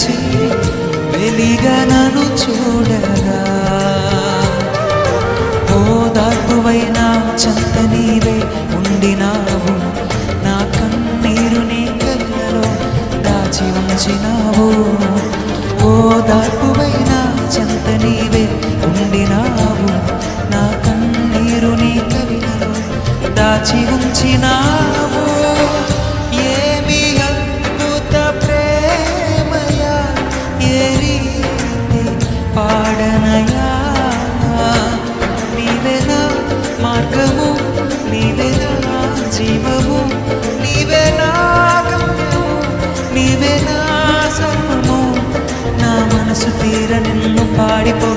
విడచి వెలిగనను చూడగా ఓదార్పువైన చెంత నీవే ఉండినావు. నా కన్నీరు నీ కళ్ళలో దాచి ఉంచినావు. ఓదార్పువైన చెంత నీవే ఉండినావు. నా కన్నీరు నీ కవిలో దాచి ఉంచినావు. పాడనయా? నీవేనా మార్గము? నీవేనా జీవము? నీవేనా గమ్యము నీవేనా సర్వము? నా మనసు తీర నిన్ను పాడిపో